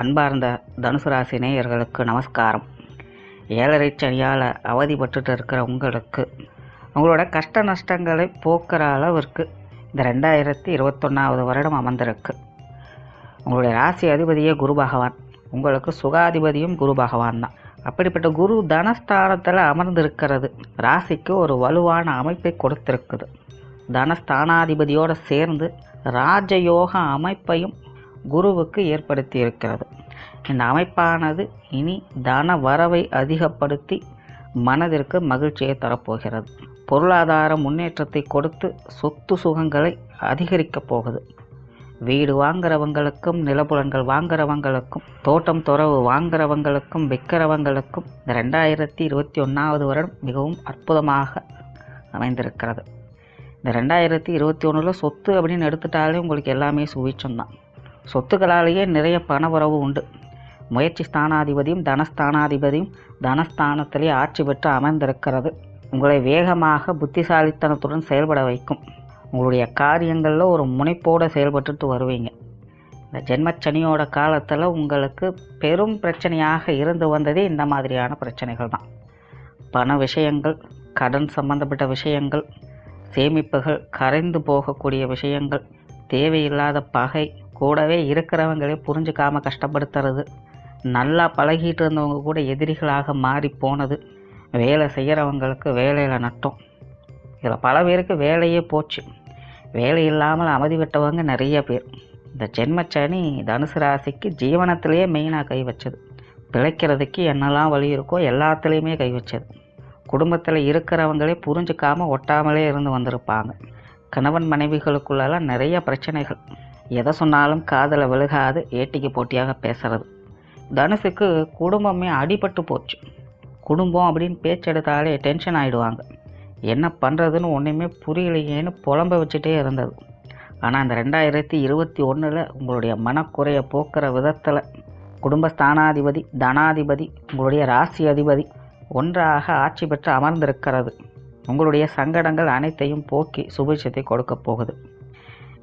அன்பார்ந்த தனுசு ராசி நேயர்களுக்கு நமஸ்காரம். ஏழரை சனியால் அவதிப்பட்டுட்டு இருக்கிற உங்களுக்கு உங்களோட கஷ்ட நஷ்டங்களை போக்குற அளவிற்கு இந்த ரெண்டாயிரத்தி இருபத்தொன்னாவது வருடம் அமர்ந்திருக்கு. உங்களுடைய ராசி அதிபதியே குரு பகவான். உங்களுக்கு சுகாதிபதியும் குரு பகவான் தான். அப்படிப்பட்ட குரு தனஸ்தானத்தில் அமர்ந்திருக்கிறது. ராசிக்கு ஒரு வலுவான அமைப்பை கொடுத்திருக்குது. தனஸ்தானாதிபதியோடு சேர்ந்து ராஜயோக அமைப்பையும் குருவுக்கு ஏற்படுத்தி இருக்கிறது இந்த அமைப்பானது இனி தன வரவை அதிகப்படுத்தி மனதிற்கு மகிழ்ச்சியை தரப்போகிறது. பொருளாதார முன்னேற்றத்தை கொடுத்து சொத்து சுகங்களை அதிகரிக்கப் போகுது. வீடு வாங்குறவங்களுக்கும் நிலப்புலங்கள் வாங்குறவங்களுக்கும் தோட்டம் துறவு வாங்குறவங்களுக்கும் விற்கிறவங்களுக்கும் இந்த ரெண்டாயிரத்தி இருபத்தி ஒன்றாவது வருடம் மிகவும் அற்புதமாக அமைந்திருக்கிறது. இந்த ரெண்டாயிரத்தி இருபத்தி ஒன்றில் சொத்து அப்படின்னு எடுத்துட்டாலே உங்களுக்கு எல்லாமே சுவிச்சம்தான் சொத்துக்களாலேயே நிறைய பணவரவு உண்டு. முயற்சி ஸ்தானாதிபதியும் தனஸ்தானாதிபதியும் தனஸ்தானத்திலே ஆட்சி பெற்று அமர்ந்திருக்கிறது. உங்களை வேகமாக புத்திசாலித்தனத்துடன் செயல்பட வைக்கும். உங்களுடைய காரியங்களில் ஒரு முனைப்போடு செயல்பட்டுட்டு வருவீங்க. இந்த ஜென்மச்சனியோட காலத்தில் உங்களுக்கு பெரும் பிரச்சனையாக இருந்து வந்ததே இந்த மாதிரியான பிரச்சனைகள் தான். பண விஷயங்கள் கடன் சம்பந்தப்பட்ட விஷயங்கள் சேமிப்புகள் கரைந்து போகக்கூடிய விஷயங்கள் தேவையில்லாத பகை கூடவே இருக்கிறவங்களே புரிஞ்சுக்காமல் கஷ்டப்படுத்துறது. நல்லா பழகிட்டு இருந்தவங்க கூட எதிரிகளாக மாறி போனது. வேலை செய்கிறவங்களுக்கு வேலையில் நட்டம். இதில் பல பேருக்கு வேலையே போச்சு. வேலை இல்லாமல் அமைதி விட்டவங்க நிறைய பேர். இந்த ஜென்மச்சனி தனுசு ராசிக்கு ஜீவனத்திலேயே மெயினாக கை வச்சது. பிழைக்கிறதுக்கு என்னெல்லாம் வழி இருக்கோ எல்லாத்துலேயுமே கை வச்சது. குடும்பத்தில் இருக்கிறவங்களே புரிஞ்சுக்காமல் ஒட்டாமலே இருந்து வந்திருப்பாங்க. கணவன் மனைவிகளுக்குள்ளெல்லாம் நிறைய பிரச்சனைகள். எதை சொன்னாலும் காதலை விழுகாது ஏட்டிக்கு போட்டியாக பேசுறது. தனுஷுக்கு குடும்பமே அடிபட்டு போச்சு. குடும்பம் அப்படின்னு பேச்செடுத்தாலே டென்ஷன் ஆகிடுவாங்க என்ன பண்ணுறதுன்னு ஒன்றுமே புரியலையேன்னு புலம்ப வச்சுட்டே இருந்தது. ஆனால் அந்த ரெண்டாயிரத்தி இருபத்தி ஒன்றில் உங்களுடைய மனக்குறையை போக்குற விதத்தில் குடும்பஸ்தானாதிபதி தனாதிபதி உங்களுடைய ராசி அதிபதி ஒன்றாக ஆட்சி பெற்று அமர்ந்திருக்கிறது. உங்களுடைய சங்கடங்கள் அனைத்தையும் போக்கி சுபிட்சத்தை கொடுக்க போகுது.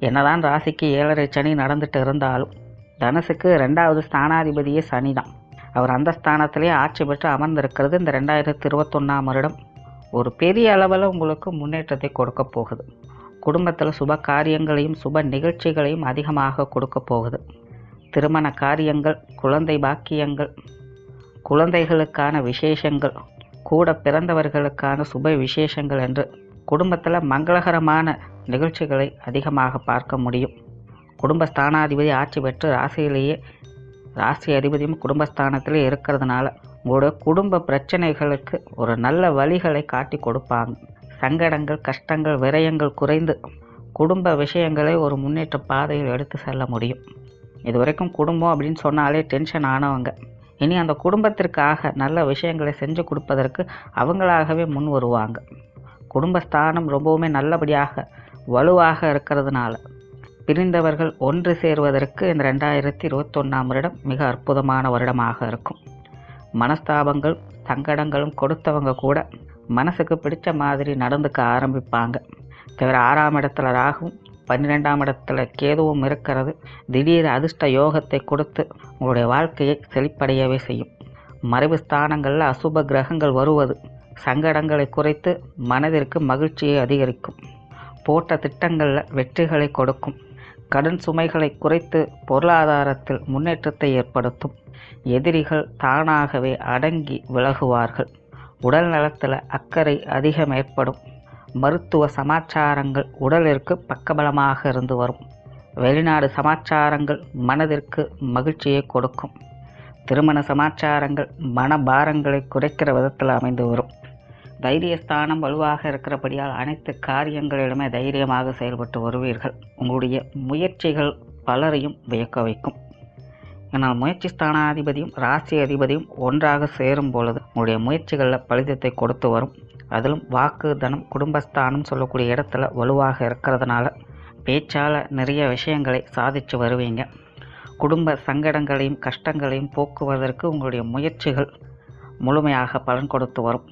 என்னதான் ராசிக்கு ஏழரை சனி நடந்துட்டு இருந்தாலும் தனுசுக்கு ரெண்டாவது ஸ்தானாதிபதியே சனி தான் அவர் அந்த ஸ்தானத்திலே ஆட்சி பெற்று அமர்ந்திருக்கிறது இந்த ரெண்டாயிரத்தி இருபத்தொன்னாம் வருடம். ஒரு பெரிய அளவில் உங்களுக்கு முன்னேற்றத்தை கொடுக்க போகுது. குடும்பத்தில் சுப காரியங்களையும் சுப நிகழ்ச்சிகளையும் அதிகமாக கொடுக்க போகுது. திருமண காரியங்கள் குழந்தை பாக்கியங்கள் குழந்தைகளுக்கான விசேஷங்கள் கூட பிறந்தவர்களுக்கான சுப விசேஷங்கள் என்று குடும்பத்தில் மங்களகரமான நிகழ்ச்சிகளை அதிகமாக பார்க்க முடியும். குடும்பஸ்தானாதிபதி ஆட்சி பெற்று ராசியிலேயே ராசி அதிபதியும் குடும்பஸ்தானத்திலே இருக்கிறதுனால உங்களோட குடும்ப பிரச்சனைகளுக்கு ஒரு நல்ல வழிகளை காட்டி கொடுப்பாங்க. சங்கடங்கள் கஷ்டங்கள் விரயங்கள் குறைந்து குடும்ப விஷயங்களை ஒரு முன்னேற்ற பாதையில் எடுத்து செல்ல முடியும். இது வரைக்கும் குடும்பம் அப்படின்னு சொன்னாலே டென்ஷன் ஆனவங்க. இனி அந்த குடும்பத்திற்காக நல்ல விஷயங்களை செஞ்சு கொடுப்பதற்கு அவங்களாகவே முன் வருவாங்க. குடும்பஸ்தானம் ரொம்பவுமே நல்லபடியாக வலுவாக இருக்கிறதுனால பிரிந்தவர்கள் ஒன்று சேர்வதற்கு இந்த ரெண்டாயிரத்தி இருபத்தொன்னாம் வருடம் மிக அற்புதமான வருடமாக இருக்கும். மனஸ்தாபங்கள் சங்கடங்களும் கொடுத்தவங்க கூட மனசுக்கு பிடிச்ச மாதிரி நடந்துக்க ஆரம்பிப்பாங்க. தவிர ஆறாம் இடத்துல ராகும் பன்னிரெண்டாம் இடத்துல கேதுவும் இருக்கிறது திடீர் அதிர்ஷ்ட யோகத்தை கொடுத்து உங்களுடைய வாழ்க்கையை செழிப்படையவே செய்யும். மறைவு ஸ்தானங்களில் அசுப கிரகங்கள் வருவது சங்கடங்களை குறைத்து மனதிற்கு மகிழ்ச்சியை அதிகரிக்கும். போட்ட திட்டங்களில் வெற்றிகளை கொடுக்கும். கடன் சுமைகளை குறைத்து பொருளாதாரத்தில் முன்னேற்றத்தை ஏற்படுத்தும். எதிரிகள் தானாகவே அடங்கி விலகுவார்கள். உடல் நலத்தில் அக்கறை அதிகம் ஏற்படும். மருத்துவ சமாச்சாரங்கள் உடலிற்கு பக்கபலமாக இருந்து வரும். வெளிநாடு சமாச்சாரங்கள் மனதிற்கு மகிழ்ச்சியை கொடுக்கும். திருமண சமாச்சாரங்கள் மனபாரங்களை குறைக்கிற விதத்தில் அமைந்து வரும். தைரியஸ்தானம் வலுவாக இருக்கிறபடியால் அனைத்து காரியங்களிலுமே தைரியமாக செயல்பட்டு வருவீர்கள். உங்களுடைய முயற்சிகள் பலரையும் வியக்க வைக்கும். ஆனால் முயற்சி ஸ்தானாதிபதியும் ராசி அதிபதியும் ஒன்றாக சேரும் பொழுது உங்களுடைய முயற்சிகளில் பலிதத்தை கொடுத்து வரும். அதிலும் வாக்கு தனம் குடும்பஸ்தானம் சொல்லக்கூடிய இடத்துல வலுவாக இருக்கிறதுனால பேச்சால் நிறைய விஷயங்களை சாதித்து வருவீங்க. குடும்ப சங்கடங்களையும் கஷ்டங்களையும் போக்குவதற்கு உங்களுடைய முயற்சிகள் முழுமையாக பலன் கொடுத்து வரும்.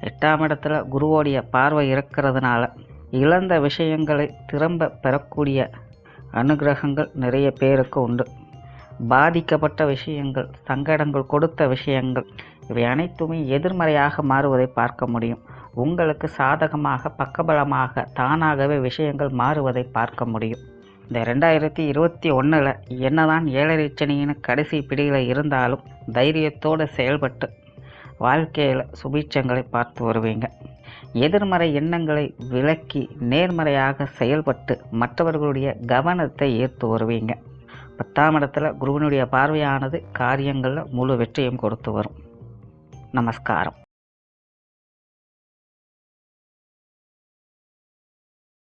எட்டாம் இடத்துல குருவோடைய பார்வை இருக்கிறதுனால இழந்த விஷயங்களை திரும்ப பெறக்கூடிய அனுகிரகங்கள் நிறைய பேருக்கு உண்டு. பாதிக்கப்பட்ட விஷயங்கள் சங்கடங்கள் கொடுத்த விஷயங்கள் இவை அனைத்துமே எதிர்மறையாக மாறுவதை பார்க்க முடியும். உங்களுக்கு சாதகமாக பக்கபலமாக தானாகவே விஷயங்கள் மாறுவதை பார்க்க முடியும். இந்த ரெண்டாயிரத்தி இருபத்தி ஒன்றில் என்னதான் ஏழரை சனியின் கடைசி பிடியில் இருந்தாலும் தைரியத்தோடு செயல்பட்டு வாழ்க்கையில் சுபீட்சங்களை பார்த்து வருவீங்க. எதிர்மறை எண்ணங்களை விலக்கி நேர்மறையாக செயல்பட்டு மற்றவர்களுடைய கவனத்தை ஈர்த்து வருவீங்க. பத்தாம் இடத்துல குருவனுடைய பார்வையானது காரியங்களில் முழு வெற்றியும் கொடுத்து வரும். நமஸ்காரம்.